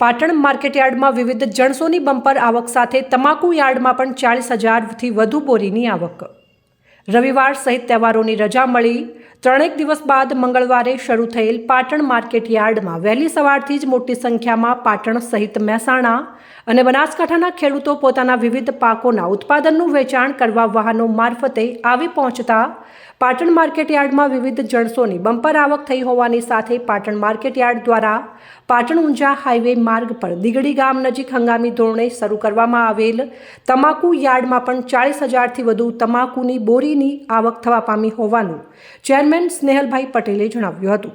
પાટણ માર્કેટયાર્ડમાં વિવિધ જણસોની બમ્પર આવક સાથે તમાકુ યાર્ડમાં પણ ચાળીસ હજારથી વધુ બોરીની આવક. રવિવાર સહિત તહેવારોની રજા મળી. ત્રણેક દિવસ બાદ મંગળવારે શરૂ થયેલ પાટણ માર્કેટ યાર્ડમાં વહેલી સવારથી જ મોટી સંખ્યામાં પાટણ સહિત મહેસાણા અને બનાસકાંઠાના ખેડૂતો પોતાના વિવિધ પાકોના ઉત્પાદનનું વેચાણ કરવા વાહનો મારફતે આવી પહોંચતા પાટણ માર્કેટ યાર્ડમાં વિવિધ જણસોની બમ્પર આવક થઈ હોવાની સાથે પાટણ માર્કેટ યાર્ડ દ્વારા પાટણ ઊંઝા હાઈવે માર્ગ પર દીગડી ગામ નજીક હંગામી ધોરણે શરૂ કરવામાં આવેલ તમાકુ યાર્ડમાં પણ ચાળીસ હજારથી વધુ તમાકુની બોરીની આવક થવા પામી હોવાનું ચેરમેન સ્નેહલભાઈ પટેલે જણાવ્યું હતું.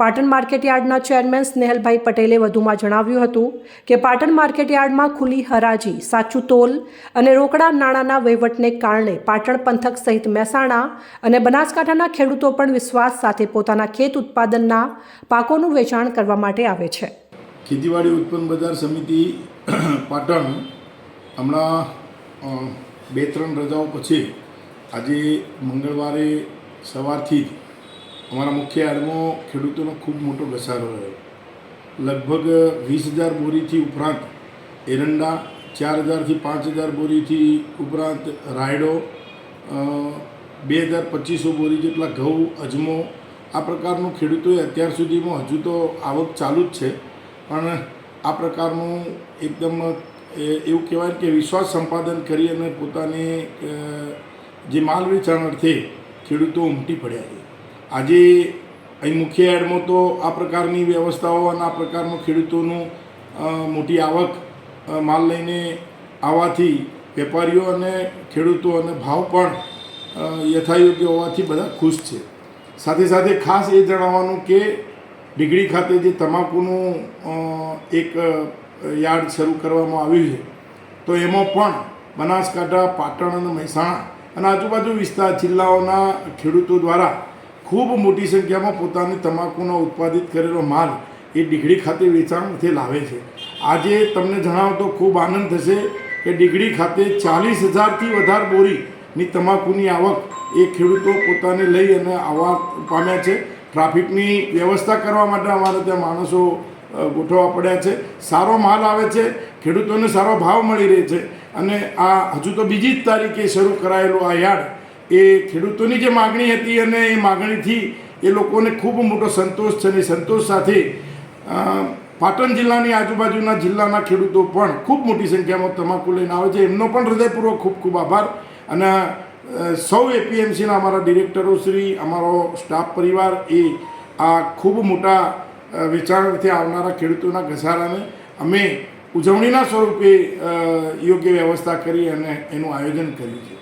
પાટણ માર્કેટયાર્ડના ચેરમેન સ્નેહલભાઈ પટેલે વધુમાં જણાવ્યું હતું કે પાટણ માર્કેટયાર્ડમાં ખુલ્લી હરાજી, સાચું તોલ અને રોકડા નાણાંના વહીવટને કારણે પાટણ પંથક સહિત મહેસાણા અને બનાસકાંઠાના ખેડૂતો પણ વિશ્વાસ સાથે પોતાના ખેત ઉત્પાદનના પાકોનું વેચાણ કરવા માટે આવે છે. ખેતીવાડી ઉત્પન્ન બજાર સમિતિ પાટણ હમણાં બે ત્રણ રજાઓ પછી આજે મંગળવારે સવારથી જ અમારા મુખ્ય યાર્ડમાં ખેડૂતોનો ખૂબ મોટો ઘસારો રહ્યો. લગભગ વીસ હજાર બોરીથી ઉપરાંત એરંડા, ચાર હજારથી પાંચ હજાર બોરીથી ઉપરાંત રાયડો બે હજાર પચીસો બોરી જેટલા ઘઉં, અજમો આ પ્રકારનું ખેડૂતોએ અત્યાર સુધીમાં હજુ તો આવક ચાલુ જ છે. પણ આ પ્રકારનું એકદમ એવું કહેવાય કે વિશ્વાસ સંપાદન કરી અને પોતાની જે માલ વેચાણ અર્થે ખેડૂતો ઉમટી પડ્યા છે. આજે અહીં મુખ્ય એડમાં તો આ પ્રકારની વ્યવસ્થાઓ અને આ પ્રકારનું ખેડૂતોનું મોટી આવક માલ લઈને આવવાથી વેપારીઓ અને ખેડૂતો અને ભાવ પણ યથાયોગ્ય હોવાથી બધા ખુશ છે. સાથે સાથે ખાસ એ જણાવવાનું કે ડીગડી ખાતે જે તમાકુનું એક યાર્ડ શરૂ કરવામાં આવ્યું છે, તો એમાં પણ બનાસકાંઠા, પાટણ અને મહેસાણા અને આજુબાજુ વિસ્તાર જિલ્લાઓના ખેડૂતો દ્વારા ખૂબ મોટી સંખ્યામાં પોતાની તમાકુનો ઉત્પાદિત કરેલો માલ એ ડીગડી ખાતે વેચાણથી લાવે છે. આજે તમને જણાવો તો ખૂબ આનંદ થશે કે ડીગડી ખાતે ચાલીસ હજારથી વધારે બોરીની તમાકુની આવક એ ખેડૂતો પોતાને લઈ અને આવવા પામ્યા છે. ટ્રાફિકની વ્યવસ્થા કરવા માટે અમારે ત્યાં માણસો ગોઠવવા પડ્યા છે. સારો માલ આવે છે. ખેડૂતોને સારો ભાવ મળી રહે છે. અને આ હજુ તો બીજી જ તારીખે શરૂ કરાયેલો આ યાર્ડ, એ ખેડૂતોની જે માગણી હતી અને એ માગણીથી એ લોકોને ખૂબ મોટો સંતોષ છે અને સંતોષ સાથે પાટણ જિલ્લાની આજુબાજુના જિલ્લાના ખેડૂતો પણ ખૂબ મોટી સંખ્યામાં તમાકુ લઈને આવે છે. એમનો પણ હૃદયપૂર્વક ખૂબ ખૂબ આભાર. અને સૌ એપીએમસીના અમારા ડિરેક્ટરો શ્રી, અમારો સ્ટાફ પરિવાર, એ આ ખૂબ મોટા વેચાણથી આવનારા ખેડૂતોના ઘસારાને અમે ઉજવણીના સ્વરૂપે યોગ્ય વ્યવસ્થા કરી અને એનું આયોજન કર્યું છે.